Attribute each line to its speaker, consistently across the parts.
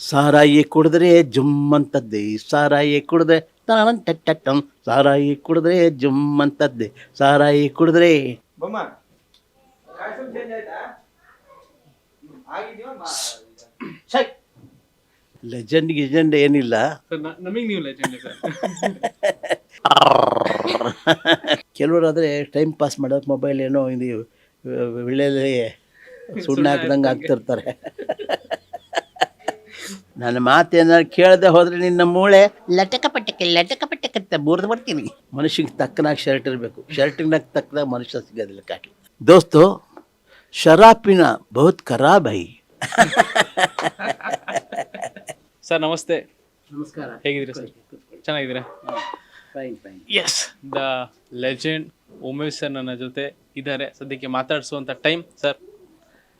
Speaker 1: ಸಾರಾಯಿ ಕುಡಿದ್ರೆ ಜುಮ್ ಅಂತದ್ದೆ ಸಾರಾಯಿ ಕುಡಿದ್ರೆ ಟಟ್ಟಂ ಸಾರಾಯಿ ಕುಡಿದ್ರೆ ಜುಮ್ ಅಂತದ್ದೆ ಸಾರಾಯಿ ಕುಡಿದ್ರೆ.
Speaker 2: ಬೊಮ್ಮ ಕಾಸ್ಟ್ಯೂಮ್ ಚೇಂಜ್ ಆಯ್ತಾ? ಆಗಿದ್ಯೋ
Speaker 1: ಲೆಜೆಂಡ್ ಗಿಜೆಂಡ್ ಏನಿಲ್ಲ.
Speaker 3: ಕೆಲವರು ನಮಗೆ ನೀವು ಲೆಜೆಂಡ್ ಸರ್?
Speaker 1: ಕೆಲವರಾದರೆ ಟೈಮ್ ಪಾಸ್ ಮಾಡೋಕೆ ಮೊಬೈಲ್ ಏನೋ ಇದು ವಿಳೆಯಲ್ಲಿ ಸುಣ್ಣ ಹಾಕ್ದಂಗೆ ಆಗ್ತಿರ್ತಾರೆ. ನನ್ನ ಮಾತೇನಾದ್ರು ಕೇಳದೆ ಹೋದ್ರೆ ನಿನ್ನ ಮೂಳೆ ಲಟಕ ಪಟಕ ಲಟಕ ಪಟಕ ಅಂತ ಮುರಿದು ಬರ್ತೀನಿ ಮನುಷ್ಯಗೆ ತಕ್ಕನಾಗಿ ಶರ್ಟ್ ಇರಬೇಕು. ಶರ್ಟಿನಾಗ ತಕ್ಕನಾಗ ಮನುಷ್ಯ ಸಿಗೋದಿಲ್ಲ ಕಾಟಿ ದೋಸ್ತು ಶರಾಪಿನ ಬಹುತ್ ಖರಾಬ್ ಹೈ.
Speaker 3: ಸರ್ ನಮಸ್ತೆ.
Speaker 1: ನಮಸ್ಕಾರ.
Speaker 3: ಹೇಗಿದ್ದೀರಾ ಸರ್? ಚೆನ್ನಾಗಿದ್ದೀರಾ?
Speaker 1: Fine fine
Speaker 3: yes the legend Umesh sir ನನ್ನ ಜೊತೆ ಇದ್ದಾರೆ. ಸದ್ಯಕ್ಕೆ ಮಾತಾಡಿಸುವಂತ ಟೈಮ್ ಸರ್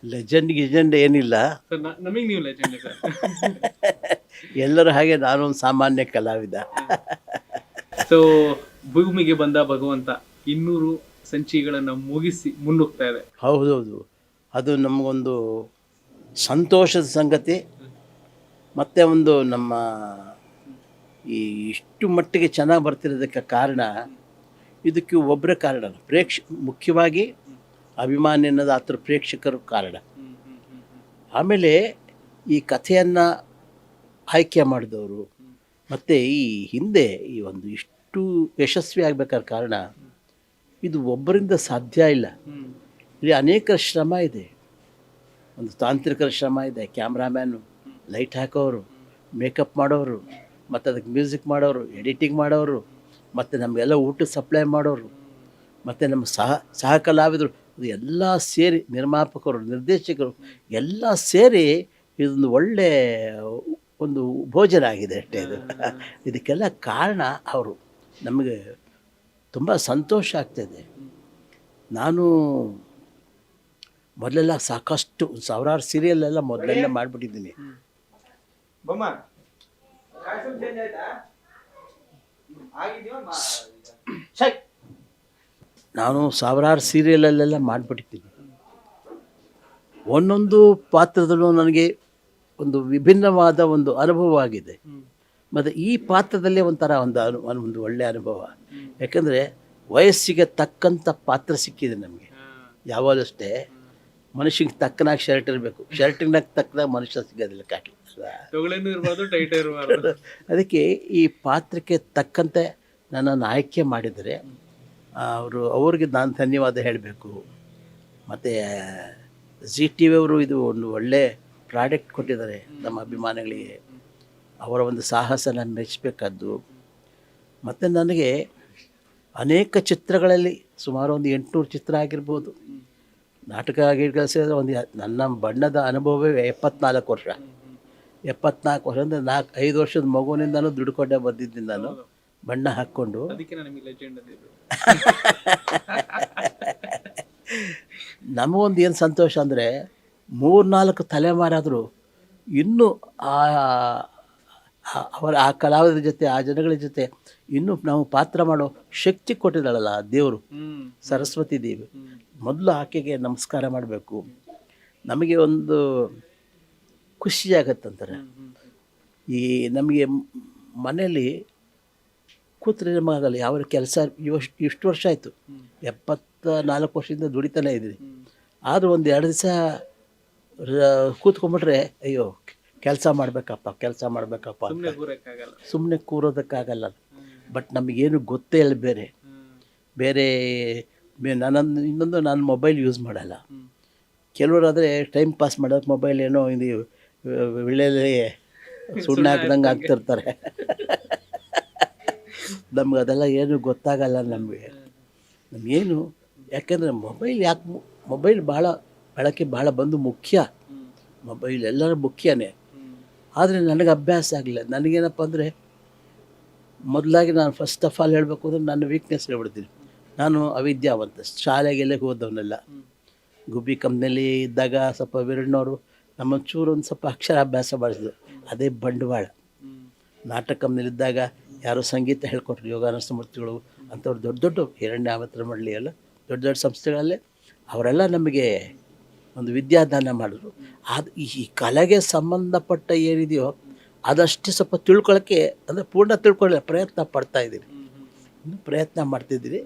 Speaker 1: ಲೆಜೆಂಡ್ ಗಿಜೆಂಡ್ ಏನಿಲ್ಲ.
Speaker 3: ಸರ್ ನಮಗೆ ನೀವು ಲೆಜೆಂಡ್ ಸರ್?
Speaker 1: ಎಲ್ಲರೂ ಹಾಗೆ ನಾನು ಒಂದು ಸಾಮಾನ್ಯ ಕಲಾವಿದ.
Speaker 3: ಸೊ ಭೂಮಿಗೆ ಬಂದ ಭಗವಂತ ಇನ್ನೂರು ಸಂಚಿಗಳನ್ನು ಮುಗಿಸಿ ಮುನ್ನುಗ್ತಾ ಇದೆ.
Speaker 1: ಹೌದೌದು. ಅದು ನಮಗೊಂದು ಸಂತೋಷದ ಸಂಗತಿ. ಮತ್ತು ಒಂದು ನಮ್ಮ ಈ ಇಷ್ಟು ಮಟ್ಟಿಗೆ ಚೆನ್ನಾಗಿ ಬರ್ತಿರೋದಕ್ಕೆ ಕಾರಣ ಇದಕ್ಕೆ ಒಬ್ಬರೇ ಕಾರಣ. ಪ್ರೇಕ್ಷ ಮುಖ್ಯವಾಗಿ ಅಭಿಮಾನಿ ಅನ್ನೋದು ಆತರ ಪ್ರೇಕ್ಷಕರು ಕಾರಣ. ಆಮೇಲೆ ಈ ಕಥೆಯನ್ನು ಆಯ್ಕೆ ಮಾಡಿದವರು ಮತ್ತು ಈ ಹಿಂದೆ ಈ ಒಂದು ಇಷ್ಟು ಯಶಸ್ವಿ ಆಗಬೇಕಾದ ಕಾರಣ ಇದು ಒಬ್ಬರಿಂದ ಸಾಧ್ಯ ಇಲ್ಲ. ಇಲ್ಲಿ ಅನೇಕ ಶ್ರಮ ಇದೆ. ಒಂದು ತಾಂತ್ರಿಕರ ಶ್ರಮ ಇದೆ. ಕ್ಯಾಮ್ರಾಮ್ಯಾನು, ಲೈಟ್ ಹಾಕೋರು, ಮೇಕಪ್ ಮಾಡೋರು, ಮತ್ತು ಅದಕ್ಕೆ ಮ್ಯೂಸಿಕ್ ಮಾಡೋರು, ಎಡಿಟಿಂಗ್ ಮಾಡೋರು, ಮತ್ತು ನಮಗೆಲ್ಲ ಊಟ ಸಪ್ಲೈ ಮಾಡೋರು, ಮತ್ತು ನಮ್ಮ ಸಹ ಸಹ ಕಲಾವಿದರು ಎಲ್ಲ ಸೇರಿ ನಿರ್ಮಾಪಕರು ನಿರ್ದೇಶಕರು ಎಲ್ಲ ಸೇರಿ ಇದೊಂದು ಒಳ್ಳೆ ಒಂದು ಭೋಜನ ಆಗಿದೆ ಅಷ್ಟೇ ಇದು. ಇದಕ್ಕೆಲ್ಲ ಕಾರಣ ಅವರು. ನಮಗೆ ತುಂಬ ಸಂತೋಷ ಆಗ್ತಾಯಿದೆ ನಾನು ಮೊದಲೆಲ್ಲ ಸಾಕಷ್ಟು ಸಾವಿರಾರು ಸೀರಿಯಲ್ ಎಲ್ಲ ಮೊದಲೆಲ್ಲ ಮಾಡಿಬಿಟ್ಟಿದ್ದೀನಿ.
Speaker 2: ಬೊಮ್ಮ
Speaker 1: ನಾನು ಸಾವಿರಾರು ಸೀರಿಯಲಲ್ಲೆಲ್ಲ ಮಾಡಿಬಿಟ್ಟಿದ್ದೀನಿ. ಒಂದೊಂದು ಪಾತ್ರದಲ್ಲೂ ನನಗೆ ಒಂದು ವಿಭಿನ್ನವಾದ ಒಂದು ಅನುಭವ ಆಗಿದೆ ಮತ್ತು ಈ ಪಾತ್ರದಲ್ಲೇ ಒಂಥರ ಒಂದು ಅನು ಒಂದು ಒಳ್ಳೆಯ ಅನುಭವ. ಯಾಕಂದರೆ ವಯಸ್ಸಿಗೆ ತಕ್ಕಂಥ ಪಾತ್ರ ಸಿಕ್ಕಿದೆ ನಮಗೆ. ಯಾವಾಗಲೂ ಅಷ್ಟೇ ಮನುಷ್ಯಗೆ ತಕ್ಕನಾಗಿ ಶರ್ಟ್ ಇರಬೇಕು. ಶರ್ಟಿನಾಗ ತಕ್ಕನಾಗ ಮನುಷ್ಯ ಸಿಗೋದಿಲ್ಲ ಕಾಟಿ ಅಲ್ವಾ
Speaker 3: ತೊಗಳೇನು ಟೈಟ್ ಇರಬಾರ್ದು
Speaker 1: ಅದಕ್ಕೆ ಈ ಪಾತ್ರಕ್ಕೆ ತಕ್ಕಂತೆ ನನ್ನನ್ನು ಆಯ್ಕೆ ಮಾಡಿದರೆ ಅವರು, ಅವ್ರಿಗೆ ನಾನು ಧನ್ಯವಾದ ಹೇಳಬೇಕು. ಮತ್ತು ಜಿ ಟಿ ವಿ ಅವರು ಇದು ಒಂದು ಒಳ್ಳೆ ಪ್ರಾಡಕ್ಟ್ ಕೊಟ್ಟಿದ್ದಾರೆ ನಮ್ಮ ಅಭಿಮಾನಿಗಳಿಗೆ. ಅವರ ಒಂದು ಸಾಹಸನ ಮೆಚ್ಚಬೇಕಾದ್ದು ಮತ್ತು ನನಗೆ ಅನೇಕ ಚಿತ್ರಗಳಲ್ಲಿ ಸುಮಾರು ಒಂದು ಎಂಟುನೂರು ಚಿತ್ರ ಆಗಿರ್ಬೋದು. ನಾಟಕ ಆಗಿರ್ಗಳಿಸಿದ್ರೆ ಒಂದು ನನ್ನ ಬಣ್ಣದ ಅನುಭವವೇ ಎಪ್ಪತ್ನಾಲ್ಕು ವರ್ಷ. ಎಪ್ಪತ್ನಾಲ್ಕು ವರ್ಷ ಅಂದರೆ ನಾಲ್ಕು ಐದು ವರ್ಷದ ಮಗುವಿನಿಂದನೂ ದುಡ್ಕೊಂಡೇ ಬಂದಿದ್ದೀನಿ ನಾನು. ಬಣ್ಣ ಹಾಕ್ಕೊಂಡು. ನಮಗೊಂದು ಏನು ಸಂತೋಷ ಅಂದರೆ ಮೂರ್ನಾಲ್ಕು ತಲೆಮಾರಾದರೂ ಇನ್ನೂ ಆ ಅವರ ಆ ಕಲಾವಿದರ ಜೊತೆ ಆ ಜನಗಳ ಜೊತೆ ಇನ್ನೂ ನಾವು ಪಾತ್ರ ಮಾಡೋ ಶಕ್ತಿ ಕೊಟ್ಟಿದ್ದಾಳಲ್ಲ ಆ ದೇವರು ಸರಸ್ವತಿ ದೇವಿ. ಮೊದಲು ಆಕೆಗೆ ನಮಸ್ಕಾರ ಮಾಡಬೇಕು. ನಮಗೆ ಒಂದು ಖುಷಿ ಆಗತ್ತಂತಾರೆ. ಈ ನಮಗೆ ಮನೆಯಲ್ಲಿ ಕೂತ್ರೆ ನಮಗಾಗಲ್ಲ ಯಾವ ಕೆಲಸ ಇವಷ್ಟು ಇಷ್ಟು ವರ್ಷ ಆಯಿತು. ಎಪ್ಪತ್ತ ನಾಲ್ಕು ವರ್ಷದಿಂದ ದುಡಿತಾನೆ ಇದ್ದೀನಿ. ಆದರೂ ಒಂದು ಎರಡು ದಿವಸ ಕೂತ್ಕೊಂಡ್ಬಿಟ್ರೆ ಅಯ್ಯೋ ಕೆಲಸ ಮಾಡಬೇಕಪ್ಪ ಕೆಲಸ ಮಾಡಬೇಕಪ್ಪ
Speaker 3: ಸುಮ್ಮನೆ
Speaker 1: ಕೂರೋದಕ್ಕಾಗಲ್ಲ ಬಟ್ ನಮಗೇನು ಗೊತ್ತೇ ಇಲ್ಲ ಬೇರೆ. ಬೇರೆ ನಾನೊಂದು ಇನ್ನೊಂದು ನಾನು ಮೊಬೈಲ್ ಯೂಸ್ ಮಾಡಲ್ಲ. ಕೆಲವರಾದರೆ ಟೈಮ್ ಪಾಸ್ ಮಾಡೋಕ್ಕೆ ಮೊಬೈಲ್ ಏನೋ ಇದು ವಿಳೆಯಲ್ಲಿ ಸುಣ್ಣ ಹಾಕ್ದಂಗೆ ಆಗ್ತಿರ್ತಾರೆ ನಮ್ಗೆ ಅದೆಲ್ಲ ಏನು ಗೊತ್ತಾಗಲ್ಲ ನಮಗೆ. ನಮಗೇನು, ಯಾಕೆಂದರೆ ಮೊಬೈಲ್ ಯಾಕೆ ಮೊಬೈಲ್ ಭಾಳ ಬಳಕೆ ಭಾಳ ಬಂದು ಮುಖ್ಯ. ಮೊಬೈಲ್ ಎಲ್ಲರ ಮುಖ್ಯನೇ. ಆದರೆ ನನಗೆ ಅಭ್ಯಾಸ ಆಗಲಿಲ್ಲ. ನನಗೇನಪ್ಪ ಅಂದರೆ, ಮೊದಲಾಗಿ ನಾನು ಫಸ್ಟ್ ಆಫ್ ಆಲ್ ಹೇಳಬೇಕು ಅಂದರೆ ನನ್ನ ವೀಕ್ನೆಸ್ ಹೇಳ್ಬಿಡ್ತೀನಿ. ನಾನು ಅವಿದ್ಯಾವಂತ, ಶಾಲೆಗೆಲ್ಲ ಹೋದವನೆಲ್ಲ. ಗುಬ್ಬಿ ಕಂಪ್ನಿಯಲ್ಲಿ ಇದ್ದಾಗ ಸ್ವಲ್ಪ ವಿರಣ್ಣವರು ನಮ್ಮ ಚೂರು ಒಂದು ಸ್ವಲ್ಪ ಅಕ್ಷರ ಅಭ್ಯಾಸ ಮಾಡಿಸಿದ್ರು ಅದೇ ಬಂಡವಾಳ. ನಾಟಕ ಕಂಪ್ನಿಲಿದ್ದಾಗ ಯಾರೋ ಸಂಗೀತ ಹೇಳ್ಕೊಟ್ರು ಯೋಗಾನಂದ ಮೂರ್ತಿಗಳು ಅಂಥವ್ರು ದೊಡ್ಡ ದೊಡ್ಡ ಹಿರಣ್ಯ ಆವತ್ರ ಮಾಡಲಿ ಎಲ್ಲ ದೊಡ್ಡ ದೊಡ್ಡ ಸಂಸ್ಥೆಗಳಲ್ಲೇ ಅವರೆಲ್ಲ ನಮಗೆ ಒಂದು ವಿದ್ಯಾದಾನ ಮಾಡಿದ್ರು. ಅದು ಈ ಕಲೆಗೆ ಸಂಬಂಧಪಟ್ಟ ಏನಿದೆಯೋ ಅದಷ್ಟು ಸ್ವಲ್ಪ ತಿಳ್ಕೊಳ್ಳೋಕ್ಕೆ ಅಂದರೆ ಪೂರ್ಣ ತಿಳ್ಕೊಳ್ಳಿ ಪ್ರಯತ್ನ ಪಡ್ತಾ ಇನ್ನು ಪ್ರಯತ್ನ ಮಾಡ್ತಿದ್ದೀರಿ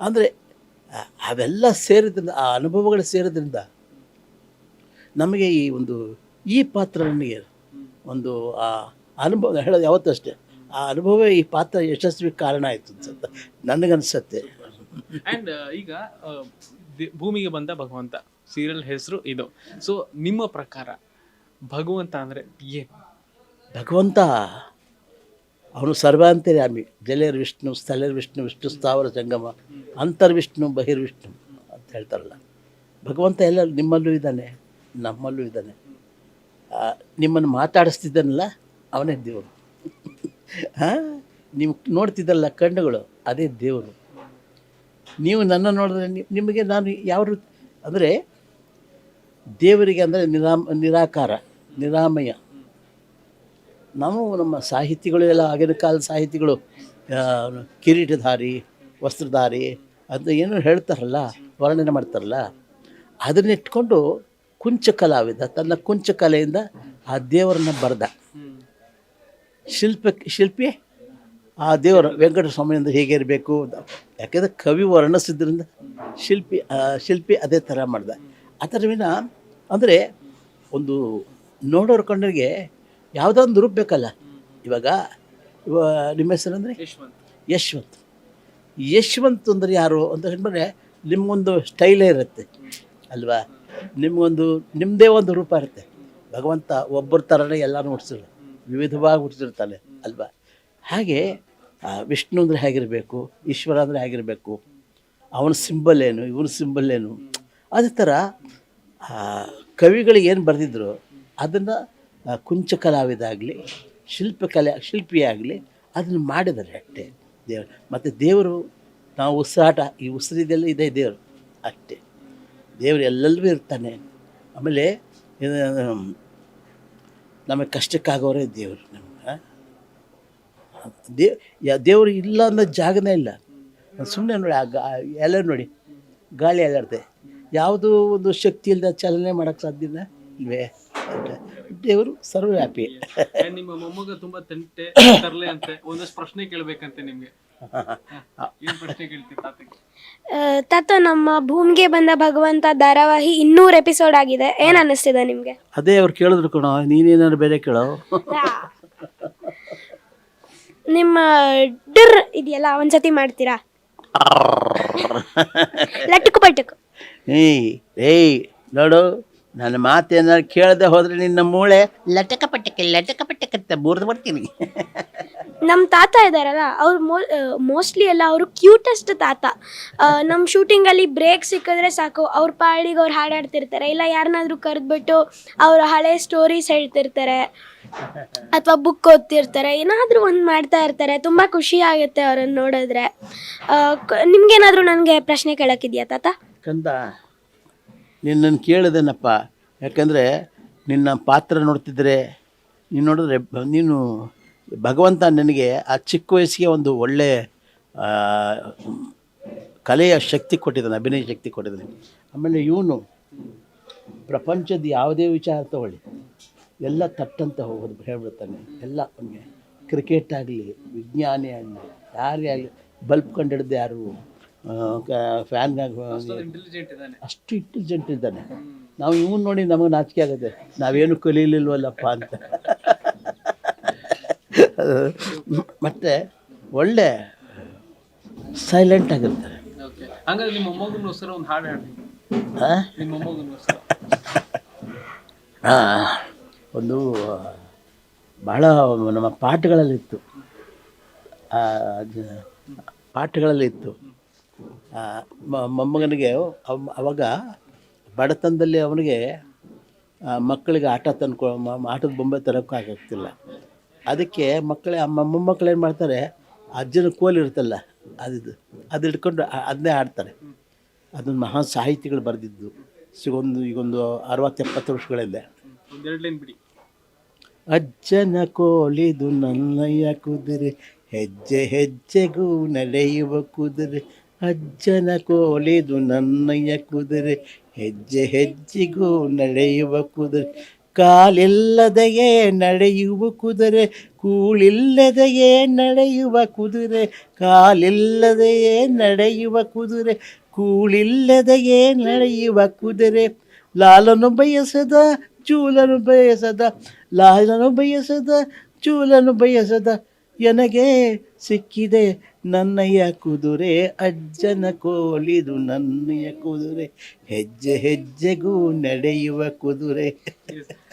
Speaker 1: ಅಂದರೆ ಅವೆಲ್ಲ ಸೇರಿದ್ರಿಂದ, ಆ ಅನುಭವಗಳು ಸೇರಿದ್ರಿಂದ ನಮಗೆ ಈ ಒಂದು ಈ ಪಾತ್ರ ನನಗೆ ಒಂದು, ಆ, ಅನುಭವ ಹೇಳೋದು ಯಾವತ್ತೂ ಅಷ್ಟೇ. ಆ ಅನುಭವ ಈ ಪಾತ್ರ ಯಶಸ್ವಿ ಕಾರಣ ಆಯಿತು ಅಂತ ನನಗನ್ಸತ್ತೆ.
Speaker 3: ಅಂಡ್ ಈಗ ದಿ- ಭೂಮಿಗೆ ಬಂದ ಭಗವಂತ ಸೀರಿಯಲ್ ಹೆಸರು ಇದು. ಸೊ ನಿಮ್ಮ ಪ್ರಕಾರ ಭಗವಂತ ಅಂದ್ರೆ ಏನು?
Speaker 1: ಭಗವಂತ ಅವನು ಸರ್ವಾಂತರ್ಯಾಮಿ. ಜಲೇರ್ ವಿಷ್ಣು ಸ್ಥಳೇರ್ ವಿಷ್ಣು ವಿಷ್ಣು ಸ್ಥಾವರ ಜಂಗಮ ಅಂತರ್ವಿಷ್ಣು ಬಹಿರ್ವಿಷ್ಣು ಅಂತ ಹೇಳ್ತಾರಲ್ಲ. ಭಗವಂತ ಎಲ್ಲ ನಿಮ್ಮಲ್ಲೂ ಇದ್ದಾನೆ ನಮ್ಮಲ್ಲೂ ಇದ್ದಾನೆ. ನಿಮ್ಮನ್ನು ಮಾತಾಡಿಸ್ತಿದ್ದಾನಲ್ಲ ಅವನೇ ದೇವರು. ಹಾಂ? ನೀವು ನೋಡ್ತಿದ್ದಲ್ಲ ಕಣ್ಣುಗಳು, ಅದೇ ದೇವರು. ನೀವು ನನ್ನ ನೋಡಿದ್ರೆ ನಿಮಗೆ ನಾನು ಯಾವ ರೀತಿ, ಅಂದರೆ ದೇವರಿಗೆ ಅಂದರೆ ನಿರಾಮ, ನಿರಾಕಾರ, ನಿರಾಮಯ. ನಾವು ನಮ್ಮ ಸಾಹಿತಿಗಳು ಎಲ್ಲ ಆಗಿನ ಕಾಲದ ಸಾಹಿತಿಗಳು ಕಿರೀಟಧಾರಿ, ವಸ್ತ್ರಧಾರಿ, ಅಂತ ಏನು ಹೇಳ್ತಾರಲ್ಲ, ವರ್ಣನೆ ಮಾಡ್ತಾರಲ್ಲ, ಅದನ್ನಿಟ್ಕೊಂಡು ಕುಂಚ ಕಲಾವಿದ ತನ್ನ ಕುಂಚ ಕಲೆಯಿಂದ ಆ ದೇವರನ್ನ ಬರೆದ. ಶಿಲ್ಪ ಶಿಲ್ಪಿ? ಆ ದೇವರ ವೆಂಕಟಸ್ವಾಮಿಯಿಂದ ಸ್ವಾಮಿಯಿಂದ ಹೇಗೆ ಇರಬೇಕು? ಯಾಕೆಂದರೆ ಕವಿ ವರ್ಣಿಸಿದ್ರಿಂದ ಶಿಲ್ಪಿ ಶಿಲ್ಪಿ ಅದೇ ಥರ ಮಾಡ್ದ. ಆ ಥರ ವಿನ ಅಂದರೆ ಒಂದು ನೋಡೋರ ಕಂಡರಿಗೆ ಯಾವುದೋ ಒಂದು ರೂಪ ಬೇಕಲ್ಲ. ಇವಾಗ ಇವ ನಿಮ್ಮ ಹೆಸರು ಅಂದರೆ?
Speaker 3: ಯಶವಂತ್.
Speaker 1: ಯಶವಂತ್. ಯಶವಂತ್ ಅಂದರೆ ಯಾರು ಅಂತ ಹೇಳಿದ್ರೆ ನಿಮಗೊಂದು ಸ್ಟೈಲೇ ಇರುತ್ತೆ. ಅಲ್ವಾ? ನಿಮಗೊಂದು ನಿಮ್ಮದೇ ಒಂದು ರೂಪ ಇರುತ್ತೆ. ಭಗವಂತ ಒಬ್ಬರ ಥರನೇ ಎಲ್ಲ ಹುಟ್ಟಿಸಿಲ್ಲ ವಿವಿಧವಾಗಿ ಹುಟ್ಟಿರ್ತಾನೆ ಅಲ್ವಾ? ಹಾಗೆ ವಿಷ್ಣು ಅಂದರೆ ಹೇಗಿರಬೇಕು, ಈಶ್ವರ ಅಂದರೆ ಹೇಗಿರಬೇಕು, ಅವನ ಸಿಂಬಲ್ ಏನು, ಇವನ ಸಿಂಬಲ್ ಏನು, ಅದೇ ಥರ ಕವಿಗಳಿಗೆ ಕವಿಗಳು ಏನು ಬರೆದಿದ್ರು, ಅದನ್ನು ಕುಂಚ ಕಲಾವಿದಾಗಲಿ ಶಿಲ್ಪಕಲೆ ಶಿಲ್ಪಿ ಆಗಲಿ ಅದನ್ನು ಮಾಡಿದ್ದಾರೆ ಅಷ್ಟೇ ದೇವರು. ಮತ್ತು ದೇವರು, ನಾವು ಉಸಿರಾಟ, ಈ ಉಸಿರಿದೆಲ್ಲ ಇದೆ ದೇವರು, ಅಷ್ಟೇ. ದೇವರು ಎಲ್ಲೆಲ್ಲೂ ಇರ್ತಾನೆ. ಆಮೇಲೆ ನಮಗೆ ಕಷ್ಟಕ್ಕಾಗೋರೇ ದೇವರು ನಮ್ಗೆ ದೇವ್ ದೇವರು ಇಲ್ಲ ಅನ್ನೋ ಜಾಗನೇ ಇಲ್ಲ. ಸುಮ್ಮನೆ ನೋಡಿ, ಆ ಗಾ ಎಲ್ಲ ನೋಡಿ, ಗಾಳಿ ಅಲ್ಲಾಡ್ತೆ ಯಾವುದೂ ಒಂದು ಶಕ್ತಿ ಇಲ್ಲದ ಚಲನೆ ಮಾಡೋಕ್ಕೆ ಸಾಧ್ಯ ಇಲ್ವೇ? ದೇವರು ಸರ್ವವ್ಯಾಪಿ.
Speaker 3: ನಿಮ್ಮ ಮೊಮ್ಮಗ ತುಂಬಾ ತಂಟೆ, ತರಲೆ ಅಂತೆ. ಒಂದಷ್ಟು ಪ್ರಶ್ನೆ ಕೇಳ್ಬೇಕಂತೆ ನಿಮ್ಗೆ. ಏನ್ ಪ್ರಶ್ನೆ
Speaker 4: ಆ, ತಾತ ನಮ್ಮ ಭೂಮಿಗೆ ಬಂದ ಭಗವಂತ ಧಾರಾವಾಹಿ ಇನ್ನೂರು ಎಪಿಸೋಡ್ ಆಗಿದೆ. ಏನ್ ಅನ್ನಿಸ್ತಿದೆ ನಿಮ್ಗೆ?
Speaker 1: ಅದೇ ಅವ್ರು ಕೇಳಿದ್ರು ಕಣೋ ನೀನೇನಾದ್ರು ಬೇರೆ ಕೇಳೋ?
Speaker 4: ನಿಮ್ಮ ಡರ್ ಇದೆಯಲ್ಲ ಒಂದ್ಸತಿ ಮಾಡ್ತೀರಾ? ಲಟುಕು ಪಟುಕು
Speaker 1: ಏಯ್ ಏಯ್ ನೋಡು ನನ್ನ ಮಾತೇನಾದ್ರು ಕೇಳದೆ ಹೋದ್ರೆ ನಿನ್ನ ಮೂಳೆ ಲಟಕ ಪಟಕ ಲಟಕ ಪಟ್ಟಕ್ಕೆ ಬೂರ್ದು ಬಿಡ್ತೀನಿ.
Speaker 4: ನಮ್ಮ ತಾತ ಇದ್ದಾರಲ್ಲ ಅವ್ರು ಮೋಸ್ಟ್ಲಿ ಎಲ್ಲ ಅವರು ಕ್ಯೂಟೆಸ್ಟ್ ತಾತ. ನಮ್ಮ ಶೂಟಿಂಗಲ್ಲಿ ಬ್ರೇಕ್ ಸಿಕ್ಕಿದ್ರೆ ಸಾಕು, ಅವ್ರ ಪಾಡಿಗೆ ಅವ್ರು ಹಾಡಾಡ್ತಿರ್ತಾರೆ. ಇಲ್ಲ ಯಾರನ್ನಾದ್ರೂ ಕರೆದ್ಬಿಟ್ಟು ಅವರು ಹಳೆ ಸ್ಟೋರೀಸ್ ಹೇಳ್ತಿರ್ತಾರೆ, ಅಥವಾ ಬುಕ್ ಓದ್ತಿರ್ತಾರೆ, ಏನಾದರೂ ಒಂದು ಮಾಡ್ತಾ ಇರ್ತಾರೆ. ತುಂಬ ಖುಷಿ ಆಗುತ್ತೆ ಅವರನ್ನು ನೋಡಿದ್ರೆ. ನಿಮ್ಗೇನಾದ್ರೂ ನನಗೆ ಪ್ರಶ್ನೆ ಕೇಳೋಕ್ಕಿದೆಯಾ ತಾತ?
Speaker 1: ಕಂದ ನಿನ್ನನ್ನು ಕೇಳಿದೆನಪ್ಪ. ಯಾಕಂದರೆ ನಿನ್ನ ಪಾತ್ರ ನೋಡ್ತಿದ್ರೆ, ನೀನು ನೋಡಿದ್ರೆ ನೀನು ಭಗವಂತ ನನಗೆ ಆ ಚಿಕ್ಕ ವಯಸ್ಸಿಗೆ ಒಂದು ಒಳ್ಳೆ ಆ, ಕಲೆಯ ಶಕ್ತಿ ಕೊಟ್ಟಿದ್ದಾನೆ ಅಭಿನಯ ಶಕ್ತಿ ಕೊಟ್ಟಿದ್ದಾನೆ. ಆಮೇಲೆ ಇವನು ಪ್ರಪಂಚದ ಯಾವುದೇ ವಿಚಾರ ತಗೊಳ್ಳಿ. ಎಲ್ಲ ತಟ್ಟಂತ ಹೋಗೋದು ಹೇಳ್ಬಿಡ್ತಾನೆ. ಎಲ್ಲ ಅವನಿಗೆ ಕ್ರಿಕೆಟ್ ಆಗಲಿ ವಿಜ್ಞಾನಿ ಆಗಲಿ ಯಾರೇ ಆಗಲಿ ಬಲ್ಬ್ ಕಂಡಿಡ್ದು ಯಾರು ಫ್ಯಾನ್ಗಾಗಿ
Speaker 3: ಇದ್ದಾನೆ.
Speaker 1: ಅಷ್ಟು ಇಂಟೆಲಿಜೆಂಟ್ ಇದ್ದಾನೆ. ನಾವು ಇವನು ನೋಡಿ ನಮಗೆ ನಾಚಿಕೆ ಆಗುತ್ತೆ. ನಾವೇನು ಕಲೀಲಿಲ್ವಲ್ಲಪ್ಪ ಅಂತ. ಮತ್ತು ಒಳ್ಳೆ ಸೈಲೆಂಟ್ ಆಗಿರ್ತಾರೆ.
Speaker 3: ನಿಮ್ಮ ಒಂದು ಹಾಡು ಹಾಡಿ? ನಿಮ್ಮ
Speaker 1: ಒಂದು ಬಹಳ ನಮ್ಮ ಪಾಠಗಳಲ್ಲಿತ್ತು. ಪಾಠಗಳಲ್ಲಿತ್ತು. ಮೊಮ್ಮಗನಿಗೆ ಅವ್- ಅವಾಗ ಬಡತನದಲ್ಲಿ ಅವನಿಗೆ ಮಕ್ಕಳಿಗೆ ಆಟ ತಂದ್ಕೊ ಆಟದ ಬೊಂಬೆ ತರೋಕ್ಕಾಗ್ತಿಲ್ಲ ಅದಕ್ಕೆ ಮಕ್ಕಳೇ ಅಮ್ಮ ಮೊಮ್ಮಕ್ಕಳು ಏನು ಮಾಡ್ತಾರೆ ಅಜ್ಜನ ಕೋಲು ಇರುತ್ತಲ್ಲ ಅದಿದು ಅದು ಹಿಡ್ಕೊಂಡು ಅದನ್ನೇ ಆಡ್ತಾರೆ. ಅದೊಂದು ಮಹಾ ಸಾಹಿತಿಗಳು ಬರೆದಿದ್ದು. ಸಿಗೊಂದು ಈಗೊಂದು ಅರವತ್ತು ಎಪ್ಪತ್ತು ವರ್ಷಗಳಿಂದ.
Speaker 3: ಒಂದೆರಡು ಲೈನ್ ಬಿಡಿ.
Speaker 1: ಅಜ್ಜನ ಕೋಲಿದು ನನ್ನಯ್ಯ ಕುದುರೆ ಹೆಜ್ಜೆ ಹೆಜ್ಜೆಗೂ ನಡೆಯುವ ಕುದುರೆ. ಅಜ್ಜನ ಕೋಲಿದು ನನ್ನಯ್ಯ ಕುದುರೆ ಹೆಜ್ಜೆ ಹೆಜ್ಜೆಗೂ ನಡೆಯುವ ಕುದುರೆ. ಕಾಲಿಲ್ಲದೆಯೇ ನಡೆಯುವ ಕುದುರೆ ಕೂಳಿಲ್ಲದೆಯೇ ನಡೆಯುವ ಕುದುರೆ, ಕಾಲಿಲ್ಲದೆಯೇ ನಡೆಯುವ ಕುದುರೆ ಕೂಳಿಲ್ಲದೆಯೇ ನಡೆಯುವ ಕುದುರೆ. ಲಾಲನು ಬಯಸದ, ಚೂಲನು ಬಯಸದ, ಲಾಲನು ಬಯಸದ, ಚೂಲನು ಬಯಸದ ನನಗೆ ಸಿಕ್ಕಿದೆ ನನ್ನಯ್ಯ ಕುದುರೆ ಅಜ್ಜನ ಕೋಲಿದು ನನ್ನಯ್ಯ ಕುದುರೆ ಹೆಜ್ಜೆ ಹೆಜ್ಜೆಗೂ ನಡೆಯುವ ಕುದುರೆ.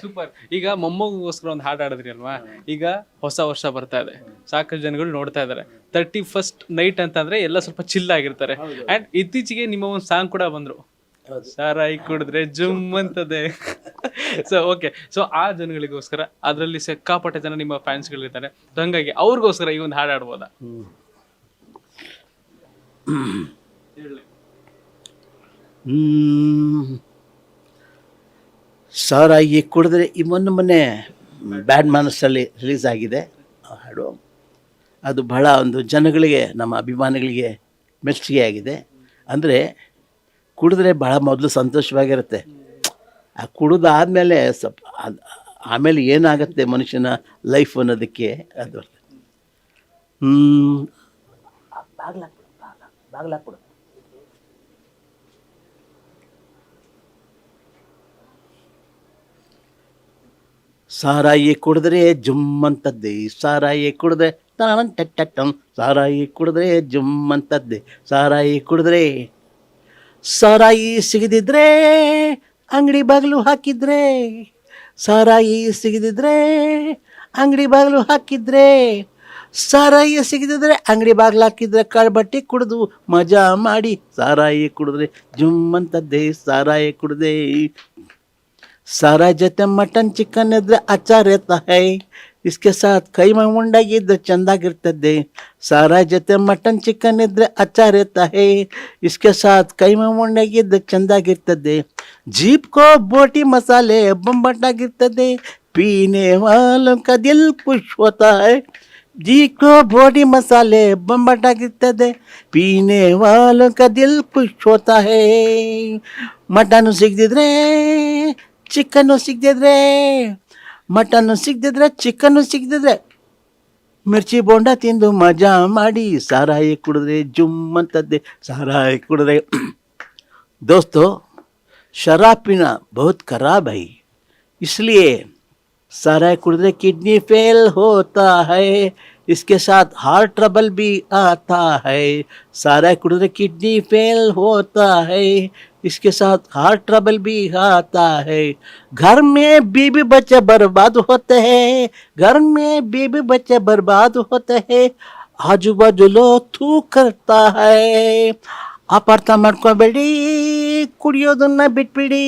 Speaker 3: ಸೂಪರ್ ಈಗ ಮೊಮ್ಮಗೋಸ್ಕರ ಒಂದು ಹಾಡು ಆಡಿದ್ರಿ ಅಲ್ವಾ? ಈಗ ಹೊಸ ವರ್ಷ ಬರ್ತಾ ಇದೆ. ಸಾಕಷ್ಟು ಜನಗಳು ನೋಡ್ತಾ ಇದ್ದಾರೆ. ತರ್ಟಿ ಫಸ್ಟ್ ನೈಟ್ ಅಂತಂದ್ರೆ ಎಲ್ಲ ಸ್ವಲ್ಪ ಚಿಲ್ ಆಗಿರ್ತಾರೆ. ಅಂಡ್ ಇತ್ತೀಚೆಗೆ ನಿಮ್ಮ ಒಂದು ಸಾಂಗ್ ಕೂಡ ಬಂದ್ರು. ಸಾರಾಯಿ ಕುಡಿದ್ರೆ ಜುಮ್ ಅಂತದೆ. ಸೊ ಓಕೆ ಸೊ ಆ ಜನಗಳಿಗೋಸ್ಕರ ಅದರಲ್ಲಿ ಸಿಕ್ಕಾಪಟ್ಟೆ ಜನ ನಿಮ್ಮ ಫ್ಯಾನ್ಸ್ಗಳಿರ್ತಾರೆ ಹಂಗಾಗಿ ಅವ್ರಿಗೋಸ್ಕರ ಈ ಒಂದು ಹಾಡು ಹಾಡ್ಬೋದಾ? ಹೇಳಿ.
Speaker 1: ಈ ಕುಡಿದ್ರೆ ಈ ಮೊನ್ನೆ ಮೊನ್ನೆ ಬ್ಯಾಡ್ ಮನಸ್ಸಲ್ಲಿ ರಿಲೀಸ್ ಆಗಿದೆ. ಹಾಡು. ಅದು ಬಹಳ ಒಂದು ಜನಗಳಿಗೆ, ನಮ್ಮ ಅಭಿಮಾನಿಗಳಿಗೆ ಮೆಚ್ಚುಗೆ ಆಗಿದೆ. ಅಂದರೆ ಕುಡಿದ್ರೆ ಭಾಳ ಮೊದಲು ಸಂತೋಷವಾಗಿರುತ್ತೆ. ಆ ಕುಡಿದಾದ್ಮೇಲೆ ಸ್ವಲ್ಪ ಅದು ಆಮೇಲೆ ಏನಾಗುತ್ತೆ ಮನುಷ್ಯನ ಲೈಫ್ ಅನ್ನೋದಕ್ಕೆ ಅದು ಹ್ಞೂ ಬಾಗ್ಲಾಕ್ಬಿಡು ಸಾರಾಯಿ ಕುಡಿದ್ರೆ ಜುಮ್ ಅಂತದ್ದೆ ಸಾರಾಯಿ ಕುಡಿದ್ರೆ ತಾನನ್ ಟಟ್ಟಂ ಸಾರಾಯಿ ಕುಡಿದ್ರೆ ಜುಮ್ ಅಂತದ್ದೆ ಸಾರಾಯಿ ಕುಡಿದ್ರೆ ಸಾರಾಯಿ ಸಿಗದಿದ್ರೆ ಅಂಗಡಿ ಬಾಗಿಲು ಹಾಕಿದ್ರೆ, ಸಾರಾಯಿ ಸಿಗದಿದ್ರೆ ಅಂಗಡಿ ಬಾಗಿಲು ಹಾಕಿದ್ರೆ ಸಾರಾಯಿ ಸಿಗದಿದ್ರೆ ಅಂಗಡಿ ಬಾಗಿಲು ಹಾಕಿದ್ರೆ ಕಳ್ಬಟ್ಟಿ ಕುಡಿದು ಮಜಾ ಮಾಡಿ ಸಾರಾಯಿ ಕುಡಿದ್ರೆ ಜುಮ್ ಅಂತದ್ದೆ ಸಾರಾಯಿ ಕುಡಿದೆ सारा जते मटन चिकन इधर अच्छा रहता है इसके साथ कई मुंडा इधर चंदा गिरतदे सारा जते मटन चिकन इधर अच्छा रहता है इसके साथ कई मुंडा इधर चंदा गिरतदे जीप को बोटी मसाले बम्बटा गिरतदे पीने वालों का दिल खुश होता है जीप को बोटी मसाले बम्बटा गिरतदे पीने वालों का दिल खुश होता है ಮಟನ್ನು ಸಿಗದಿದ್ರೆ ಚಿಕನ್ನು ಸಿಗದಿದ್ರೆ ಮಟನ್ನು ಸಿಗದಿದ್ರೆ ಚಿಕನ್ನು ಸಿಗದಿದ್ರೆ ಮಿರ್ಚಿ ಬೋಂಡ ತಿಂದು ಮಜಾ ಮಾಡಿ ಸಾರಾಯಿ ಕುಡಿದ್ರೆ ಜುಮ್ ಅಂತದ್ದೆ ಸಾರಾಯಿ ಕುಡಿದ್ರೆ दोस्तों शराब पीना बहुत खराब है इसलिए सारा कुड़े किडनी फेल होता है इसके साथ हार्ट ट्रबल भी आता है सारा कुड़े किडनी फेल होता है इसके साथ हार्ट ट्रबल भी आता है घर में बीबी बच्चे बर्बाद होते हैं घर में बीबी बच्चे बर्बाद होते हैं आजू बाजू लोग थू करता है ಅಪಾರ್ಥ ಮಾಡ್ಕೋಬೇಡಿ ಕುಡಿಯೋದನ್ನ ಬಿಟ್ಬಿಡಿ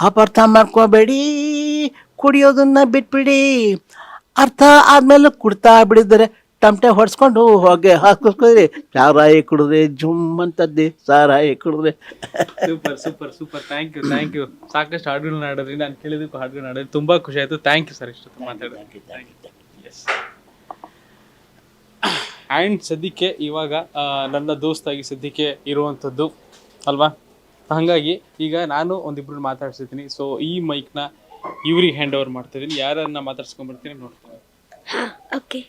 Speaker 1: ಅಪಾರ್ಥ ಮಾಡ್ಕೋಬೇಡಿ ಕುಡಿಯೋದನ್ನ ಬಿಟ್ಬಿಡಿ. ಅರ್ಥ ಆದ್ಮೇಲೆ ಕುಡ್ತಾ ಬಿಡಿದ್ರೆ ಟಮಟೆ ಹೊಡ್ಸ್ಕೊಂಡು ಹೋಗಿ ಹಾಕಿ ಸಾರಾಯಿ ಕುಡಿದ್ರೆ ಜುಮ್ ಅಂತದ್ದೆ ಸಾರಾಯಿ ಕುಡಿದ್ರೆ.
Speaker 3: Super super super. Thank you thank you ಸಾಕಷ್ಟು ಹಾಡುಗಳನ್ನ ಹಾಡಿದ್ರಿ ನಾನು ಕೇಳಿದಕ್ಕೂ ಹಾಡುಗಳನ್ನ ಆಡೋದು ತುಂಬಾ ಖುಷಿ ಆಯ್ತು. ಥ್ಯಾಂಕ್ ಯು ಸರ್ ಇಷ್ಟು ಮಾತಾಡಿದ್ರಿ ಎಸ್ ಆ್ಯಂಡ್ ಸದ್ಯಕ್ಕೆ ಇವಾಗ ನನ್ನ ದೋಸ್ತಾಗಿ ಸದ್ಯಕ್ಕೆ ಇರುವಂಥದ್ದು ಅಲ್ವಾ? ಹಾಗಾಗಿ ಈಗ ನಾನು ಒಂದಿಬ್ರು ಮಾತಾಡ್ಸಿದ್ದೀನಿ ಸೊ ಈ ಮೈಕ್ನ ಇವ್ರಿಗೆ ಹ್ಯಾಂಡ್ ಓವರ್ ಮಾಡ್ತಿದ್ದೀನಿ ಯಾರನ್ನ ಮಾತಾಡ್ಸ್ಕೊಂಡ್ಬರ್ತೀನಿ ನೋಡ್ತೀನಿ.
Speaker 4: ಓಕೆ